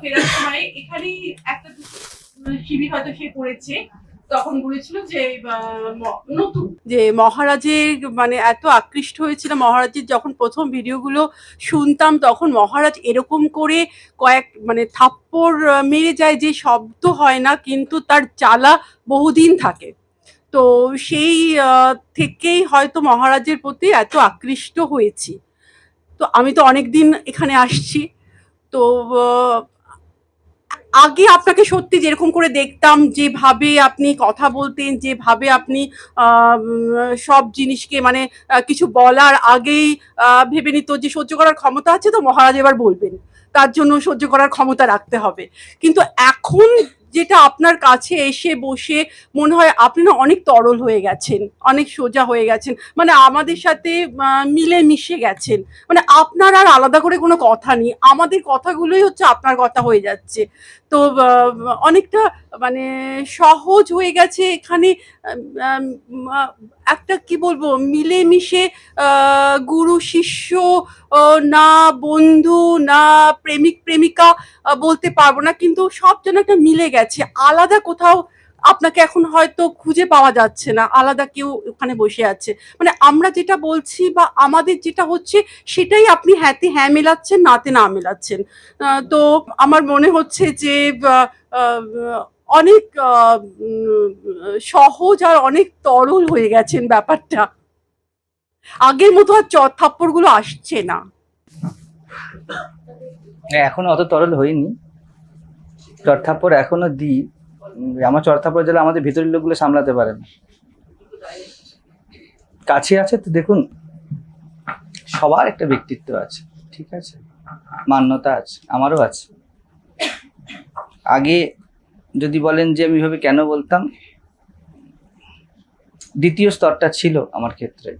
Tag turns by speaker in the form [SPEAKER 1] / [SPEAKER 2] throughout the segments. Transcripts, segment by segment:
[SPEAKER 1] ফেরার সময় এখানেই একটা শিবির হয়তো সে করেছে। যে
[SPEAKER 2] যে মহারাজের মানে এত আকৃষ্ট হয়েছিল মহারাজের যখন প্রথম ভিডিওগুলো শুনতাম, তখন মহারাজ এরকম করে কয়েক মানে থাপ্পড় মেরে যায় যে শব্দ হয় না, কিন্তু তার চালা বহুদিন থাকে। তো সেই থেকেই হয়তো মহারাজের প্রতি এত আকৃষ্ট হয়েছি। তো আমি তো অনেক দিন এখানে আসছি। তো আগে আপনাকে সত্যি যেরকম করে দেখতাম, যেভাবে আপনি কথা বলতেন, যেভাবে আপনি সব জিনিসকে মানে কিছু বলার আগেই ভেবে নিত যে সহ্য করার ক্ষমতা আছে তো, মহারাজ এবার বলবেন। তার জন্য সহ্য করার ক্ষমতা রাখতে হবে। কিন্তু এখন যেটা আপনার কাছে এসে বসে মনে হয় আপনি না অনেক তরল হয়ে গেছেন, অনেক সোজা হয়ে গেছেন মানে আমাদের সাথে মিলে মিশে গেছেন। মানে আপনার আর আলাদা করে কোনো কথা নেই, আমাদের কথাগুলোই হচ্ছে আপনার কথা হয়ে যাচ্ছে। তো অনেকটা মানে সহজ হয়ে গেছে এখানে একটা কি বলব, মিলেমিশে গুরু, শিষ্য না বন্ধু, না প্রেমিক, প্রেমিকা বলতে পারব না, কিন্তু সব যেন একটা মিলে গেছে। আলাদা কোথাও আপনাকে এখন হয়তো খুঁজে পাওয়া যাচ্ছে না, আলাদা কেউ ওখানে বসে আছে। মানে আমরা যেটা বলছি বা আমাদের যেটা হচ্ছে, সেটাই আপনি হ্যাঁতে হ্যাঁ মেলাচ্ছেন, নাতে না মেলাচ্ছেন। তো আমার মনে হচ্ছে যে অনেক সহজ আর অনেক তরল হয়ে গেছেন ব্যাপারটা। আগের মতো আর থাপ্পড়গুলো আসছে না,
[SPEAKER 3] এখন অত তরল হয়নি। চড়থাপ্পড় এখনও দিই। আমার চড়থাপ্পড় জেলা আমাদের ভিতরের লোকগুলো সামলাতে পারে না। কাছে আছে তো দেখুন, সবার একটা ব্যক্তিত্ব আছে, ঠিক আছে? মান্যতা আছে, আমারও আছে। আগে যদি বলেন যে আমি এভাবে কেন বলতাম, দ্বিতীয় স্তরটা ছিল আমার ক্ষেত্রে।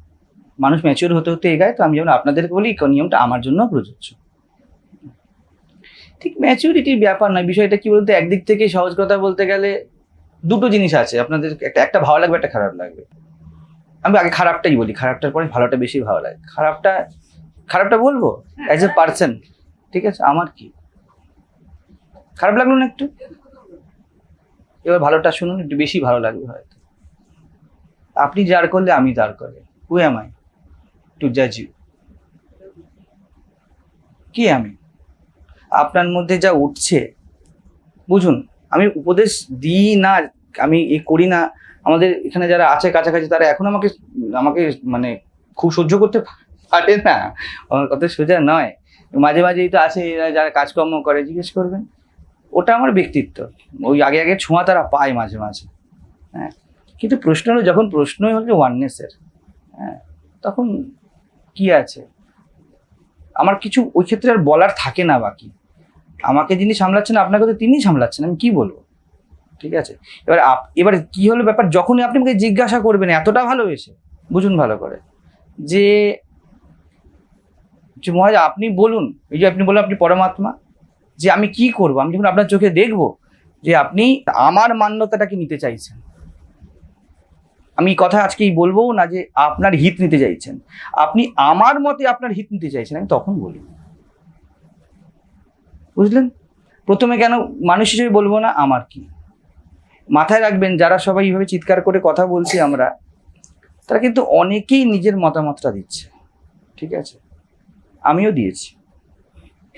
[SPEAKER 3] মানুষ ম্যাচিওর হতে হতে এগায়, তো আমি যেমন আপনাদেরকে বলি নিয়মটা আমার জন্য প্রযোজ্য। ঠিক ম্যাচুরিটির ব্যাপার নয় বিষয়টা কি বলতে? একদিক থেকে সহজ কথা বলতে গেলে দুটো জিনিস আছে। আপনাদের একটা একটা ভালো লাগবে একটা খারাপ লাগবে। আমি আগে খারাপটাই বলি। খারাপটার পরে ভালোটা বেশি ভালো লাগে। খারাপটা খারাপটা বলব? অ্যাজ এ পার্সন ঠিক আছে? আমার কি? খারাপ লাগল না একটু? এবার ভালোটা শুনুন একটু বেশি ভালো লাগবে হয়তো। আপনি যার করলে আমি তার করে। হু এম আই টু জাজ ইউ কি আমি? আপনার মধ্যে যা উঠছে, বুঝুন, আমি উপদেশ দিই না, আমি এ করি না। আমাদের এখানে যারা আছে কাছাকাছি, তারা এখন আমাকে আমাকে মানে খুব সহ্য করতে পারে না। আমার কথা সোজা নয়। মাঝে মাঝেই তো আছে যারা কাজকর্ম করে, জিজ্ঞেস করবেন। ওটা আমার ব্যক্তিত্ব। ওই আগে আগে ছোঁয়া তারা পায় মাঝে মাঝে। হ্যাঁ। কিন্তু প্রশ্ন হলো, যখন প্রশ্নই হলো ওয়াননেসের হ্যাঁ তখন কি আছে? আমার কিছু ওই ক্ষেত্রে আর বলার থাকে না বাকি। আমাকে যিনি সামলাচ্ছেন, আপনাকে তো তিনিই সামলাচ্ছেন, আমি কি বলব? ঠিক আছে? এবার আপ- এবার কি হলো ব্যাপার? যখনই আপনি আমাকে জিজ্ঞাসা করবেন, এতটা ভালোবেসে বুঝুন ভালো করে, যে যে মহারাজ, আপনি বলুন, এই যে আপনি বলুন আপনি পরমাত্মা, যে আমি কি করব? আমি যখন আপনার চোখে দেখব, যে আপনি আমার মান্যতাটাকে নিতে চাইছেন আমি কথা আজকেই বলব না যে আপনার হিত নিতে চাইছেন। আপনি আমার মতে আপনার হিত নিতে চাইছেন, আমি তখন বলি। বুঝলেন? প্রথমে কেন মানুষ হিসেবে বলব না, আমার কি? মাথায় রাখবেন, যারা সবাই এইভাবে চিৎকার করে কথা বলছি আমরা, তারা কিন্তু অনেকেই নিজের মতামতটা দিচ্ছে। ঠিক আছে? আমিও দিয়েছি।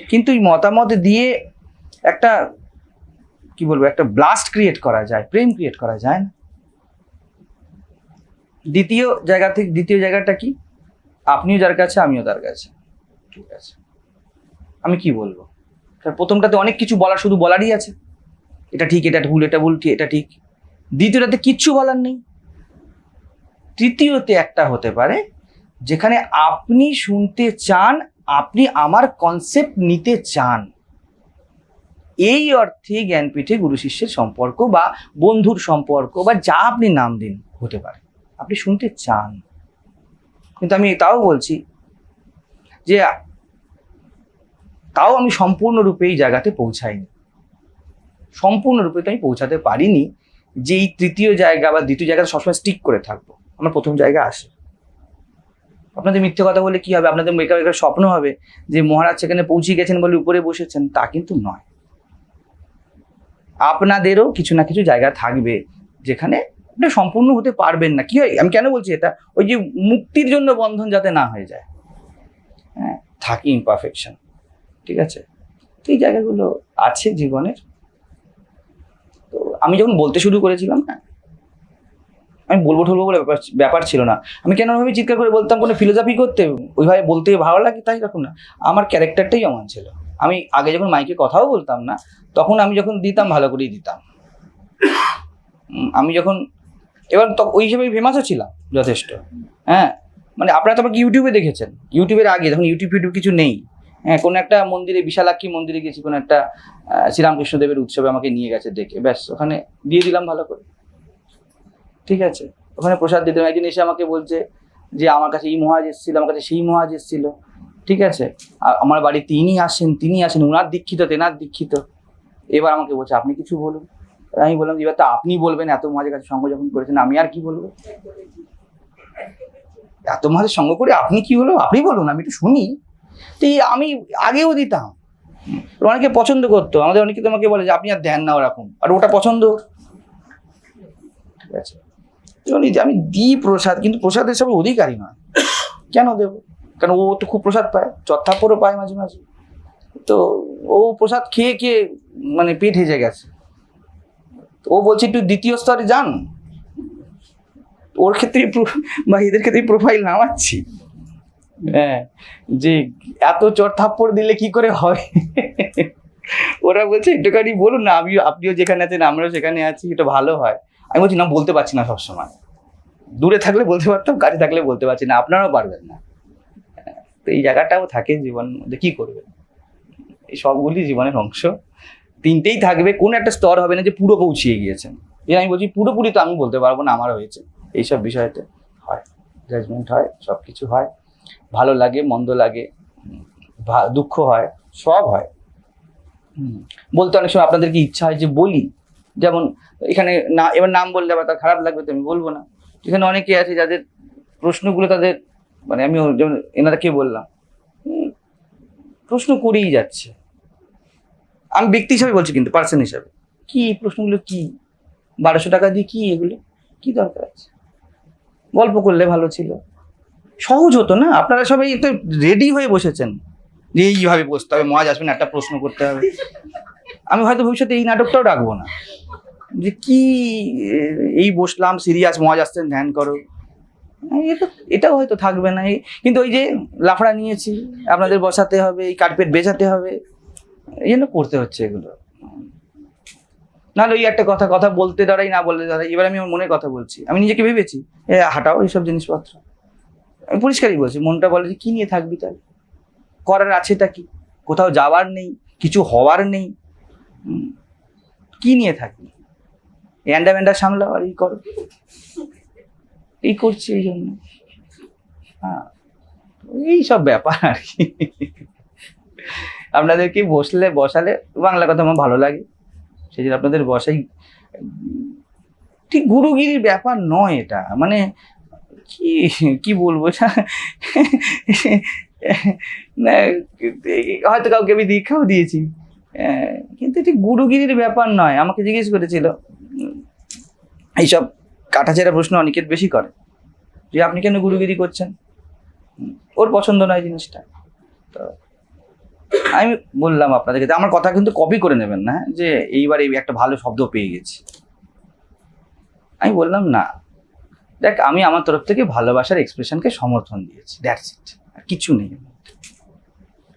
[SPEAKER 3] কিন্তু এই মতামত দিয়ে একটা, কি বলব, একটা ব্লাস্ট ক্রিয়েট করা যায়, প্রেম ক্রিয়েট করা যায় না। দ্বিতীয় জায়গা থেকে দ্বিতীয় জায়গাটা কি? আপনিও যার কাছে, আমিও তার কাছে। ঠিক আছে। আমি কি বলব? প্রথমটাতে অনেক কিছু বলার শুধু বলারই আছে। এটা ঠিক, এটা ভুল এটা ভুল এটা ঠিক। দ্বিতীয়টাতে কিচ্ছু বলার নেই। তৃতীয়তে একটা হতে পারে, যেখানে আপনি শুনতে চান, আপনি আমার কনসেপ্ট নিতে চান। এই অর্থে জ্ঞানপীঠে গুরু শিষ্যের সম্পর্ক বা বন্ধুর সম্পর্ক বা যা আপনি নাম দিন, হতে পারে। আপনি শুনতে চান। কিন্তু আমি তাও বলছি যে, তাও আমি সম্পূর্ণরূপে এই জায়গাতে পৌঁছাইনি। সম্পূর্ণরূপে তো আমি পৌঁছাতে পারিনি যে এই তৃতীয় জায়গা বা দ্বিতীয় জায়গাতে সবসময় স্টিক করে থাকব। আমার প্রথম জায়গা আসে। আপনাদের মিথ্যে কথা বলে কি হবে? আপনাদের বেকার বেকার স্বপ্ন হবে যে মহারাজ সেখানে পৌঁছে গেছেন বলে উপরে বসেছেন। তা কিন্তু নয়। আপনাদেরও কিছু না কিছু জায়গা থাকবে যেখানে আপনি সম্পূর্ণ হতে পারবেন না। কি হয়? আমি কেন বলছি এটা? ওই যে মুক্তির জন্য বন্ধন যাতে না হয়ে যায়। হ্যাঁ থাকি ইমপারফেকশন ঠিক আছে? তো এই জায়গাগুলো আছে জীবনের। তো আমি যখন বলতে শুরু করেছিলাম না আমি বলব ঠলবো বলে ব্যাপার ব্যাপার ছিল না। আমি কেন ভাবে চিৎকার করে বলতাম, কোনো ফিলোসফি করতে? ওইভাবে বলতে ভালো লাগে তাই রকম না। আমার ক্যারেক্টারটাই এমন ছিল। আমি আগে যখন মাইকে কথাও বলতাম না, তখন আমি যখন দিতাম, ভালো করেই দিতাম। আমি যখন এবার তো ওই হিসেবে ফেমাসও ছিলাম, যথেষ্ট। হ্যাঁ মানে আপনারা তো আমাকে ইউটিউবে দেখেছেন। ইউটিউবের আগে যখন ইউটিউব ফিউটিউব কিছু নেই। হ্যাঁ কোনো একটা মন্দিরে, বিশালাক্ষী মন্দিরে গেছি, কোনো একটা শ্রীরামকৃষ্ণদেবের উৎসবে আমাকে নিয়ে গেছে ডেকে ব্যাস, ওখানে দিয়ে দিলাম ভালো করে। ঠিক আছে? ওখানে প্রসাদ দিতে একদিন এসে আমাকে বলছে যে, আমার কাছে এই মহাজ এসেছিল, আমার কাছে সেই মহাজ এসেছিল। ঠিক আছে? আর আমার বাড়ি তিনি আসেন তিনি আসেন। উনার দীক্ষিত, তেনার দীক্ষিত। এবার আমাকে বলছে, আপনি কিছু বলুন। আমি বললাম যে এবার তো আপনি বলবেন, এত মহাজের কাছে সঙ্গ যখন করেছেন, আমি আর কি বলব? এত মহাজের সঙ্গ করে আপনি কি হলো? আপনি বলুন, আমি একটু শুনি। তো আমি আগেও দিতাম। অনেকে পছন্দ করতো, আমাদের অনেকে তো আমাকে বলে যে, আপনি আর দেন না ওরকম। আর ওটা পছন্দ। ঠিক আছে। আমি দিই প্রসাদ, কিন্তু প্রসাদের সব অধিকারী নয়। কেন দেব? কারণ ও তো খুব প্রসাদ পায় চত্থাপ্পরও পায় মাঝে মাঝে। তো ও প্রসাদ খেয়ে খেয়ে মানে পেট হেজে গেছে। ও বলছে একটু দ্বিতীয় স্তরে যান। ওর ক্ষেত্রে বা এদের ক্ষেত্রে প্রোফাইল নামাচ্ছি। হ্যাঁ যে এত চট থাপ্পড় দিলে কি করে হয়? ওরা বলছে একটুখানি বলুন না আমিও আপনিও যেখানে আছেন আমরাও সেখানে আছি এটা ভালো হয়। আমি বলছি না বলতে পারছি না সবসময়। দূরে থাকলে বলতে পারতাম কাছে থাকলে বলতে পারছি না আপনারাও পারবেন না। হ্যাঁ, তো এই জায়গাটাও থাকে জীবন মধ্যে কি করবেন? এই সবগুলি জীবনের অংশ। তিনটেই থাকবে, কোন একটা স্তর হবে না যে পুরো পৌঁছিয়ে গিয়েছেন। এই আমি বলছি পুরোপুরি তো আমি বলতে পারব না, আমার হয়েছে। এইসব বিষয়তে হয় জাজমেন্ট হয় সব কিছু হয়। ভালো লাগে, মন্দ লাগে দুঃখ হয়, সব হয়। বলতে অনেক সময় আপনাদেরকে ইচ্ছা হয় যে বলি? যেমন এখানে না, এবার নাম বললে আবার তার খারাপ লাগবে, তো আমি বলব না। এখানে অনেকে আছে যাদের প্রশ্নগুলো তাদের মানে আমি যেমন এনারাকে বললাম প্রশ্ন করেই যাচ্ছে। আমি ব্যক্তি হিসাবে বলছি কিন্তু পার্সন হিসাবে। কি এই প্রশ্নগুলো কি? বারোশো টাকা দিয়ে কি এগুলো? কি দরকার আছে? গল্প করলে ভালো ছিল। সহজ হতো না? আপনারা সবাই তো রেডি হয়ে বসেছেন। যে এইভাবে বসতে হবে মহাজ আসবেন, একটা প্রশ্ন করতে হবে। আমি হয়তো ভবিষ্যতে এই নাটকটাও ডাকবো না। যে কি, এই বসলাম সিরিয়াস মহাজ আসছেন, ধ্যান করো। এটা এটাও হয়তো থাকবে না। কিন্তু ওই যে লাফড়া নিয়েছি, আপনাদের বসাতে হবে, এই কার্পেট বেচাতে হবে। এই জন্য করতে হচ্ছে এগুলো। নাহলে ওই একটা কথা কথা বলতে দাঁড়াই, না বলতে দাঁড়াই, এবার আমি আমার মনের কথা বলছি। আমি নিজেকে ভেবেছি, এ, হাঁটাও এইসব জিনিসপত্র। আমি পরিষ্কারই বলছি, মনটা বলে যে, কী নিয়ে থাকবি তাহলে? করার আছেটা কি? কোথাও যাওয়ার নেই, কিছু হওয়ার নেই। কি নিয়ে থাকবি? অ্যান্ডা ব্যান্ডা সামলাও আর এই করো। এই করছি এই জন্য। হ্যাঁ এই সব ব্যাপার আর কি। আপনাদেরকে বসলে, বসালে বাংলা কথা আমার ভালো লাগে? জন্য আপনাদের বসাই। ঠিক গুরুগিরির ব্যাপার নয় এটা। মানে কি কি বলব? হয়তো কাউকে আমি দীক্ষাও দিয়েছি। কিন্তু এটি গুরুগিরির ব্যাপার নয়, আমাকে জিজ্ঞেস করেছিল। এইসব কাটাছেড়া প্রশ্ন অনেকের বেশি করে। যে আপনি কেন গুরুগিরি করছেন? ওর পছন্দ নয় জিনিসটা। তো আমি বললাম আপনাদেরকে আমার কথা কিন্তু কপি করে নেবেন না, যে এইবার এই একটা ভালো শব্দ পেয়ে গেছি। আমি বললাম, না। দেখ, আমি আমার তরফ থেকে ভালোবাসার এক্সপ্রেশনকে সমর্থন দিয়েছি। দ্যাটস ইট আর কিছু নেই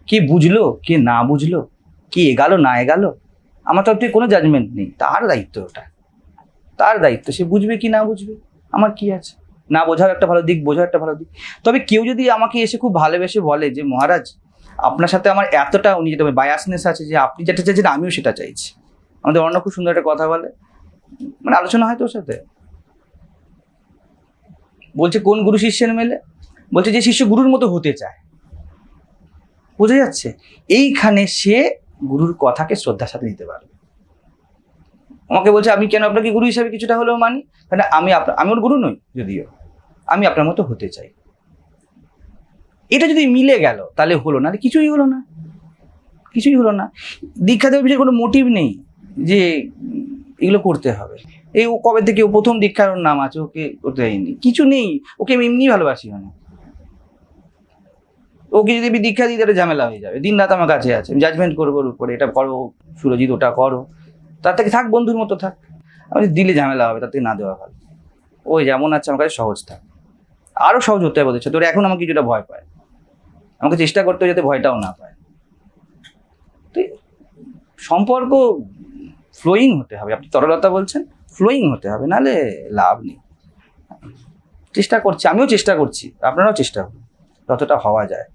[SPEAKER 3] কে বুঝলো, কে না বুঝলো, কে এগালো, না এগালো, আমার তরফ থেকে কোনো জাজমেন্ট নেই। তার দায়িত্ব ওটা। তার দায়িত্ব, সে বুঝবে কি না বুঝবে? আমার কি আছে? না বোঝাও একটা ভালো দিক, বোঝাও একটা ভালো দিক। তবে কেউ যদি আমাকে এসে খুব ভালোবেসে বলে যে, মহারাজ আপনার সাথে আমার এতটা উনি যেটা বায়াসনেস আছে যে আপনি যেটা চাইছেন আমিও সেটা চাইছি। আমাদের অন্য খুব সুন্দর একটা কথা বলে। মানে আলোচনা হয় তোর সাথে? বলছে, কোন গুরু শিষ্যের মেলে? বলছে, যে শিষ্য গুরুর মতো হতে চায়। বোঝা যাচ্ছে? এইখানে সে গুরুর কথাকে শ্রদ্ধার সাথে নিতে পারবে। আমাকে বলছে, আমি কেন আপনাকে গুরু হিসাবে কিছুটা হলেও মানি? কারণ আমি আপনার আমি ওর গুরু নই, যদিও। আমি আপনার মতো হতে চাই। এটা যদি মিলে গেল, তাহলে হলো না। কিছুই হলো না। কিছুই হলো না। দীক্ষা দেওয়ার পিছনে কোনো মোটিভ নেই যে এগুলো করতে হবে। এই ও কবে থেকে ও প্রথম দীক্ষার ওর নাম আছে, ওকে করতে দেয়নি কিছু নেই। ওকে আমি এমনি ভালোবাসি মানে। ওকে যদি আমি দীক্ষা দিই, তাহলে ঝামেলা হয়ে যাবে। দিন রাত আমার কাছে আছে। আমি জাজমেন্ট করব ওর উপরে। এটা করো, সুরজিৎ, ওটা করো। তার থেকে থাক, বন্ধুর মতো থাক। আমি দিলে ঝামেলা হবে, তার থেকে না দেওয়া ভালো। ওই যেমন আছে, আমার কাছে সহজ থাক। আরও সহজ হতে হবে ওদের সাথে। ওরা এখন আমাকে কিছুটা ভয় পায়। আমাকে চেষ্টা করতে যাতে ভয়টাও না পায়। তো সম্পর্ক ফ্লোয়িং হতে হবে। আপনি তরলতা বলছেন ফ্লোয়িং হতে হবে, নাহলে লাভ নেই। চেষ্টা করছি, আমিও চেষ্টা করছি, আপনারাও চেষ্টা করুন, যতটা হওয়া যায়?